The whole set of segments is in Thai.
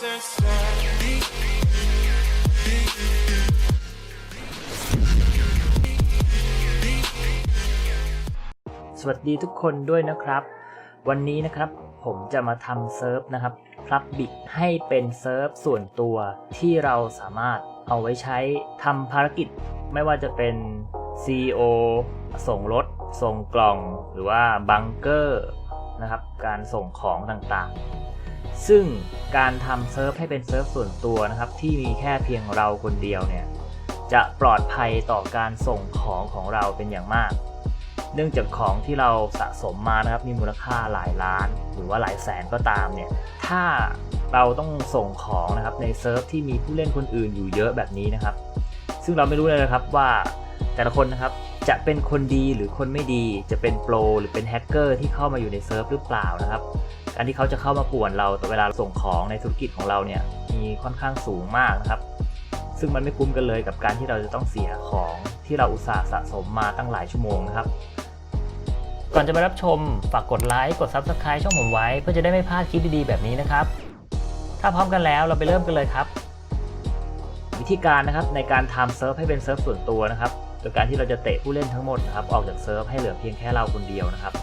สวัสดีทุกคนด้วยนะครับ วันนี้นะครับผมจะมาทำเซิร์ฟนะครับพลับบิกให้เป็นเซิร์ฟส่วนตัวที่เราสามารถเอาไว้ใช้ทำภารกิจ ไม่ว่าจะเป็น CEO ส่งรถ ส่งกล่อง หรือว่าบังเกอร์นะครับ การส่งของต่างๆ ซึ่งการทำเซิร์ฟให้เป็นเซิร์ฟส่วนตัวนะครับ ที่มีแค่เพียงเราคนเดียวเนี่ยจะปลอดภัยต่อการส่งของของเราเป็นอย่างมาก เนื่องจากของที่เราสะสมมานะครับมีมูลค่าหลายล้าน หรือว่าหลายแสนก็ตามเนี่ยถ้าเราต้องส่งของนะครับในเซิร์ฟที่มีผู้เล่นคนอื่นอยู่เยอะแบบนี้นะครับ ซึ่งเราไม่รู้เลยนะครับว่าแต่ละคนนะครับ จะเป็นคนดีหรือคนไม่ดี จะเป็นโปรหรือเป็นแฮกเกอร์ที่เข้ามาอยู่ในเซิร์ฟหรือเปล่านะครับการที่เขาจะเข้ามาป่วนเราแต่เวลาส่งของในธุรกิจของเราเนี่ยมีค่อนข้างสูงมากนะครับ ซึ่งมันไม่คุ้มกันเลยกับการที่เราจะต้องเสียของที่เราอุตส่าห์สะสมมาตั้งหลายชั่วโมงนะครับ ก่อนจะไปรับชมฝากกดไลค์กด Subscribe ช่องผมไว้เพื่อจะได้ไม่พลาดคลิปดีๆแบบนี้นะครับ ถ้าพร้อมกันแล้วเราไปเริ่มกันเลยครับ วิธีการนะครับในการทำเซิร์ฟให้เป็นเซิร์ฟส่วนตัวนะครับ โดยการที่เราจะเตะผู้เล่นทั้งหมดนะครับออกจากเซิร์ฟให้เหลือเพียงแค่เราคนเดียวนะครับ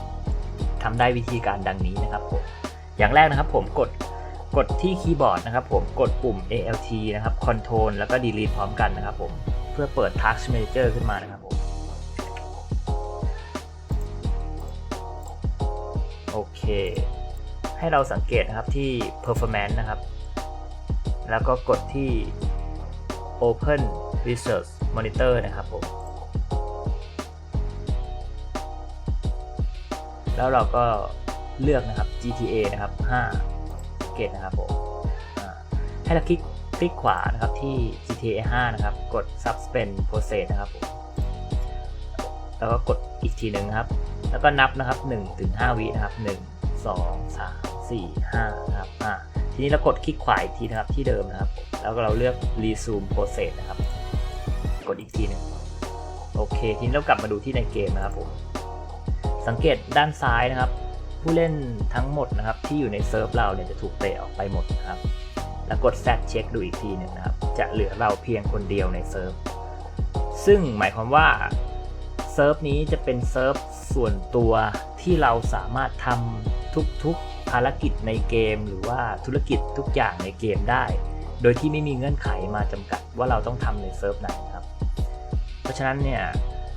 ทำได้วิธีการดังนี้นะครับผมอย่างแรกนะครับผมกดกดที่คีย์บอร์ดนะครับผมกดปุ่ม ALT นะครับ Control แล้วก็ Delete พร้อมกันนะครับผมเพื่อเปิด Task Manager ขึ้นมานะครับผมโอเค ให้เราสังเกตนะครับที่ performance นะครับ แล้วก็กดที่ open research monitor นะครับผม แล้วเราก็เลือกนะครับ GTA นะครับ 5 เกตนะครับผมให้เราคลิกคลิกขวานะครับที่ GTA 5 นะครับ กด suspend process นะครับผมแล้วก็กดอีกทีหนึ่งครับ แล้วก็นับนะครับ1ถึง5วินะครับ 1 2 3 4 5นะครับอ่าทีนี้เรากดคลิกขวาอีกทีนะครับที่เดิมนะครับ แล้วก็เราเลือก resume process นะครับ กดอีกทีหนึงโอเค ทีนี้เรากลับมาดูที่ในเกมนะครับผม สังเกตด้านซ้ายนะครับ ผู้เล่นทั้งหมดนะครับ ที่อยู่ในเซิร์ฟเราเนี่ยจะถูกเตะออกไปหมดนะครับ แล้วกด set check ดูอีกทีหนึ่งนะครับ จะเหลือเราเพียงคนเดียวในเซิร์ฟซึ่งหมายความว่าเซิร์ฟนี้จะเป็นเซิร์ฟส่วนตัวที่เราสามารถทำทุกๆภารกิจในเกม หรือว่าธุรกิจทุกอย่างในเกมได้ โดยที่ไม่มีเงื่อนไขมาจำกัดว่าเราต้องทำในเซิร์ฟไหนนะครับ เพราะฉะนั้นเนี่ย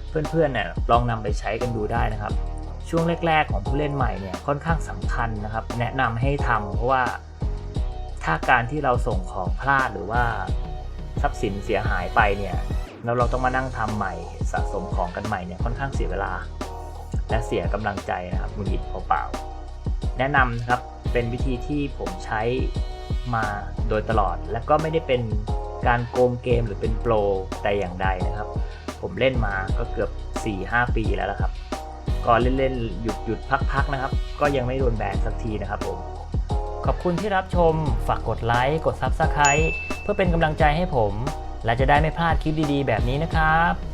เพื่อนๆเนี่ยลองนำไปใช้กันดูได้นะครับ ช่วงแรก ๆ ของผู้เล่นใหม่เนี่ยค่อนข้างสำคัญนะครับ แนะนำให้ทำเพราะว่าถ้าการที่เราส่งของพลาดหรือว่าทรัพย์สินเสียหายไปเนี่ยแล้วเราต้องมานั่งทำใหม่สะสมของกันใหม่เนี่ยค่อนข้างเสียเวลา และเสียกำลังใจนะครับมุนหิดเปล่าๆแนะนำนะครับเป็นวิธีที่ผมใช้มาโดยตลอด และก็ไม่ได้เป็นการโกงเกมหรือเป็นโปรแต่อย่างใดนะครับ ผมเล่นมาก็เกือบ 4-5 ปีแล้วละครับ ก่อนเล่นๆ หยุดหยุดพักๆนะครับ ก็ยังไม่โดนแบนสักทีนะครับผม ขอบคุณที่รับชม ฝากกดไลค์ กด Subscribe เพื่อเป็นกำลังใจให้ผม และจะได้ไม่พลาดคลิปดีๆ แบบนี้นะครับ